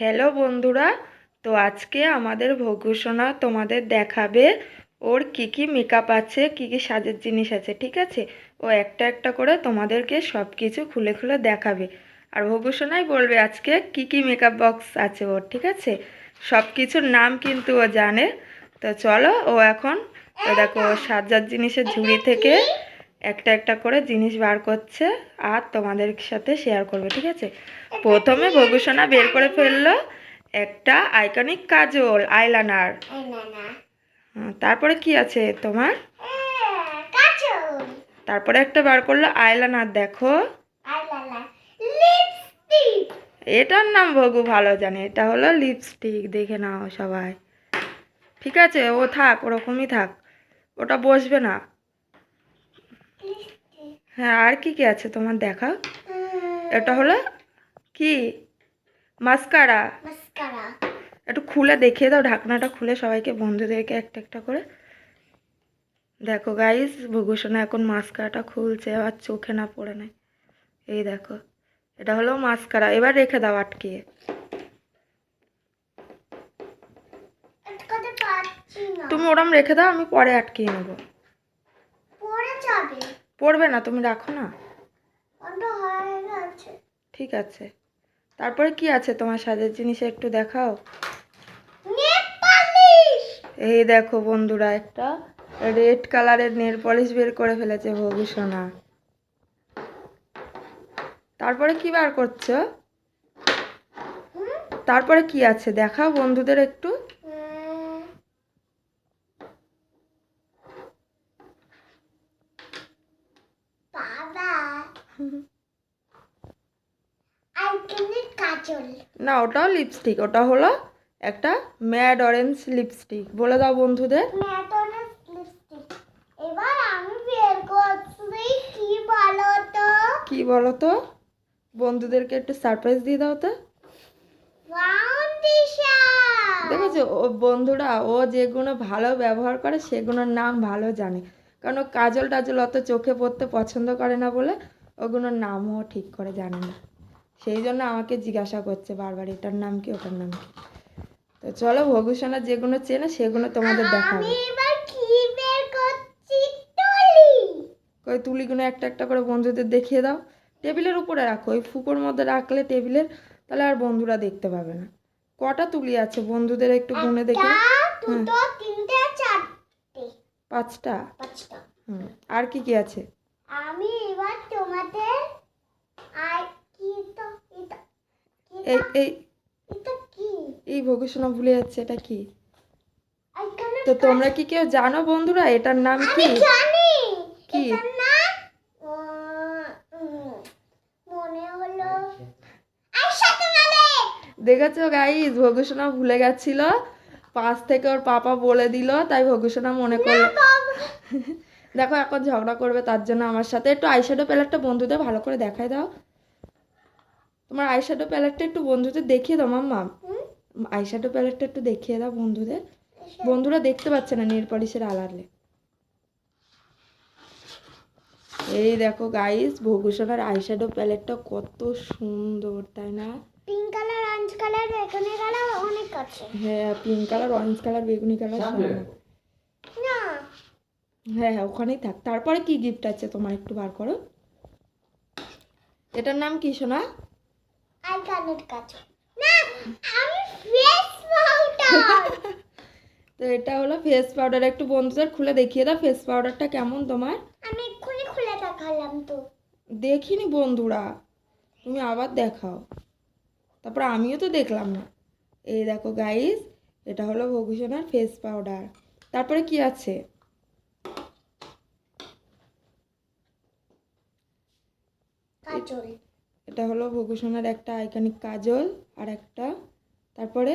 Hello বন্ধুরা, তো আজকে আমাদের ভগ্যসোনা তোমাদের দেখাবে ওর কি কি মেকআপ আছে, কি কি সাজের জিনিস আছে, ঠিক আছে? ও একটা একটা করে তোমাদেরকে সব কিছু খুলে খুলে দেখাবে। আর ভগ্যসোনাই বলবে আজকে কি কি মেকআপ বক্স আছে ওর, ঠিক আছে? সব কিছুর নাম কিন্তু ও জানে। তো চলো ও এখন দেখো সাজার জিনিসের ঝুড়ি থেকে একটা একটা করে জিনিস বার করছে আর তোমাদের সাথে শেয়ার করবে, ঠিক আছে? প্রথমে ভগুসোনা বের করে ফেলল একটা আইকনিক কাজল আইলানার তারপরে কি আছে তোমার? তারপরে একটা বার করল আইলানার দেখো। এটার নাম ভগু ভালো জানে, এটা হলো লিপস্টিক দেখে নাও সবাই। ঠিক আছে, ও থাক, ওরকমই থাক। ওটা বসবে না। হ্যাঁ আর কি কি আছে তোমার দেখা? এটা হলো কি? মাস্কারা। একটু খুলে দেখিয়ে দাও ঢাকনাটা খুলে সবাইকে বন্ধুদেরকে একটা একটা করে। দেখো গাইস ভূষণা এখন মাস্কারাটা খুলছে আর চোখে না পড়ে নাই। এই দেখো এটা হলো মাস্কারা এবার রেখে দাও আটকিয়ে। তুমি ওরম রেখে দাও আমি পরে আটকিয়ে নেব। পড়বে না তুমি রাখো না। ঠিক আছে। তারপরে কি আছে তোমার সাজের জিনিস একটু দেখাও? এই দেখো বন্ধুরা একটা রেড কালারের নেল পলিশ বের করে ফেলেছে ভবিষ্যনা তারপরে কি বার করছ? তারপরে কি আছে? দেখাও বন্ধুদের একটু কাজল না ওটাও লিপস্টিক ওটা হলো একটা ম্যাড অরেঞ্জ লিপস্টিক বলে দাও বন্ধুদের। ম্যাটনের লিপস্টিক এবার আমি বের করছি কি বলো তো কি বলো তো বন্ধুদেরকে একটু সারপ্রাইজ দিয়ে দাও তো। দেখেছ? ও বন্ধুরা ও যেগুলো ভালো ব্যবহার করে সেগুলোর নাম ভালো জানে। কারণ ও কাজল টাজল অত চোখে পড়তে পছন্দ করে না বলে ওগুলোর নামও ঠিক করে জানে না। সেই জন্য আমাকে জিজ্ঞাসা করছে বারবার এটার নাম কি ওটার নাম কি? তো চলো ভগুসোনা যেগুলো চেনে সেগুলো তোমাদের দেখাবে। ওই তুলিগুলো একটা একটা করে বন্ধুদের দেখিয়ে দাও। টেবিলের উপরে রাখো ওই ফুকোর মধ্যে রাখলে টেবিলের তাহলে আর বন্ধুরা দেখতে পাবে না। কটা তুলি আছে বন্ধুদের একটু গুনে দেখে? পাঁচটা? পাঁচটা। হুম। আর কি কি আছে আমি এবার তোমাদের আর কি তো এটা এই এই এটা কি? এই ভবিষ্যৎ ভুলে যাচ্ছে এটা কি? তো তোমরা কি কেউ জানো বন্ধুরা এটার নাম কি? জানি! কি? দেখেছ গাইজ ভবিষ্যৎ ভুলে গেছিল? পাশ থেকে ওর পাপা বলে দিল তাই ভবিষ্যৎ মনে করল। দেখো এখন ঝগড়া করবে তার জন্য আমার সাথে। একটু আইশ্যাডো প্যালেটটা বন্ধুদের ভালো করে দেখাই দাও। তোমার আইশ্যাডো প্যালেটটা একটু বন্ধুদের দেখিয়ে দাও মাম্মা। হুম? আইশ্যাডো প্যালেটটা একটু দেখিয়ে দাও বন্ধুদের। বন্ধুরা দেখতে পাচ্ছে না নীল পলিশের আলালে এই দেখো গাইস ভূষণের আইশ্যাডো প্যালেটটা কত সুন্দর তাই না? পিঙ্ক কালার অরেঞ্জ কালার বেগুনি কালার অনেক আছে। হ্যাঁ পিঙ্ক কালার অরেঞ্জ কালার বেগুনি কালার হ্যাঁ হ্যাঁ ওখানেই থাক। তারপরে কি গিফট আছে তোমার একটু বার করো? এটার নাম কি সোনা? আই কালার কাছে না আমি ফেস পাউডার তো এটা হলো ফেস পাউডার একটু বন্ধুদের খুলে দেখিয়ে দাও ফেস পাউডারটা কেমন তোমার? আমি এক্ষুনি খুলে দেখালাম তো। দেখিনি বন্ধুরা। তুমি আবার দেখাও। তারপর আমিও তো দেখলাম না। এই দেখো গাইস এটা হলো ভূষণার ফেস পাউডার তারপরে কি আছে কাজল এটা হলো ভূষণার একটা আইকনিক কাজল আর একটা তারপরে?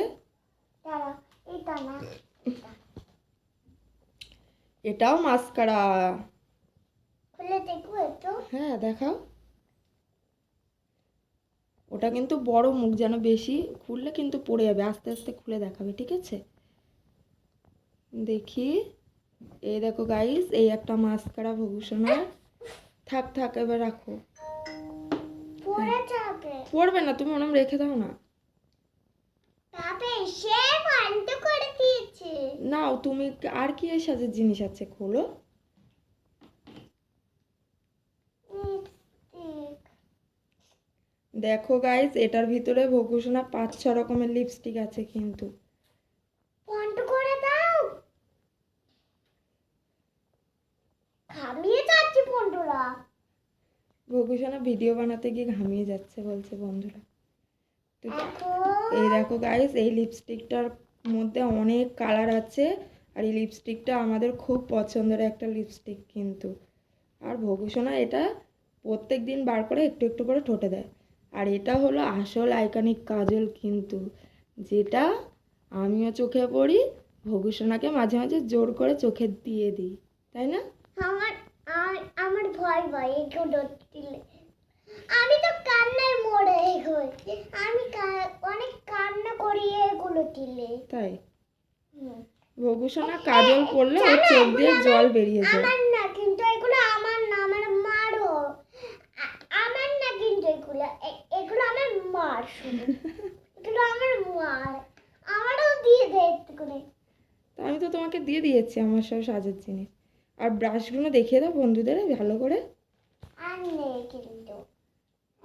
এটাও মাস্কারা। খুলে দেখব একটু। হ্যাঁ দেখাও। ওটা কিন্তু বড় মুখ যেন বেশি খুললে কিন্তু পড়ে যাবে। আস্তে আস্তে খুলে দেখাবে ঠিক আছে? দেখি। এই দেখো গাইস এই একটা মাস্কারা ভূষণার থাক থাক এবার রাখো। পড়ে যাবে। পড়বে না তুমি ওরম রেখে দাও না। এসে বন্ধ করে দিয়েছে। নাও তুমি আর কি এর সাথে জিনিস আছে খোলো। দেখো গাইস এটার ভিতরে ভকুসোনা পাঁচ ছ রকমের লিপস্টিক আছে কিন্তু বন্ধ করে দাও ঘামিয়ে যাচ্ছে বন্ধুরা ভকুসোনা ভিডিও বানাতে গিয়ে ঘামিয়ে যাচ্ছে বলছে বন্ধুরা। তো এই দেখো গাইস এই লিপস্টিকটার মধ্যে অনেক কালার আছে আর এই লিপস্টিকটা আমাদের খুব পছন্দের একটা লিপস্টিক কিন্তু। আর ভকুসোনা এটা প্রত্যেক দিন বার করে একটু একটু করে ঠোঁটে দেয়। আর এটা হলো আসল আইকনিক কাজল কিন্তু যেটা আমিও চোখে পড়ি ভকুসোনাকে মাঝে মাঝে জোর করে চোখে দিয়ে দিই তাই না? আমার আ- আমার ভয় ভয় এগুলো দিলে। আমি তো কান্নায় মরে হই আমি অনেক কান্না করি এগুলো দিলে। তাই। ভকুসোনা কাজল পরলে ওর চোখ দিয়ে জল বেরিয়ে যায়। আমার না কিন্তু এগুলো আমার না আমার মারও আমার না কিন্তু এগুলো এগুলো আমার মার এগুলো আমার মার। আমারও দিয়ে দে একটু করে আমি তো তোমাকে দিয়ে দিয়েছি আমার সব সাজের জিনিস। আর ব্রাশগুলো দেখিয়ে দাও বন্ধুদের ভালো করে।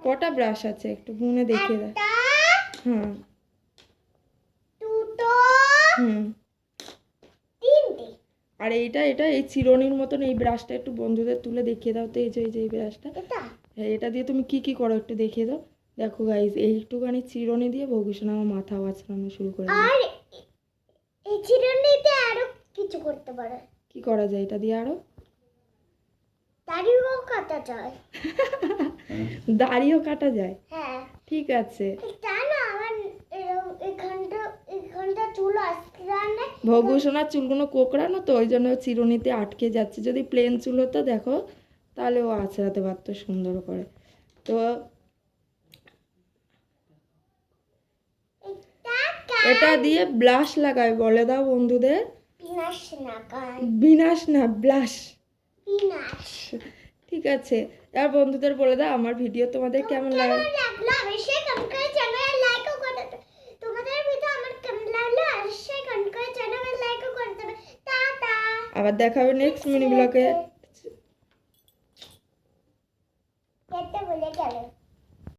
কটা ব্রাশ আছে একটু গুনে দেখিয়ে দাও। হুম। হুম। আর এইটা এটা এই চিরনির মতন এই ব্রাশটা একটু বন্ধুদের তুলে দেখিয়ে দাও তো এই যে এই যে এই ব্রাশটা হ্যাঁ এটা দিয়ে তুমি কি কি করো একটু দেখিয়ে দাও। দেখো গাইজ এইটুখানি চিরনি দিয়ে ভবিষ্যৎ আমার মাথা আছড়ানো শুরু করে। আর এই চিরুনিতে আরও কিছু করতে পারে। কি করা যায় এটা দিয়ে আরও? দাড়িও কাটা যায়। দাড়িও কাটা যায়? হ্যাঁ। ঠিক আছে। ভগ্যসোনার চুলগুলো কোকড়ানো তো ওই জন্য চিরুনিতে আটকে যাচ্ছে। যদি প্লেন চুল হতো দেখো তাহলে ও আছড়াতে পারতো সুন্দর করে। তো এটা দিয়ে ব্লাশ লাগায় বলে দাও বন্ধুদের। বিনাশ না ব্লাশ। বিনাশ। ঠিক আছে আর বন্ধুদের বলে দাও আমার ভিডিও তোমাদের কেমন লাগে। আবার দেখাবে নেক্সট মিনি ব্লগে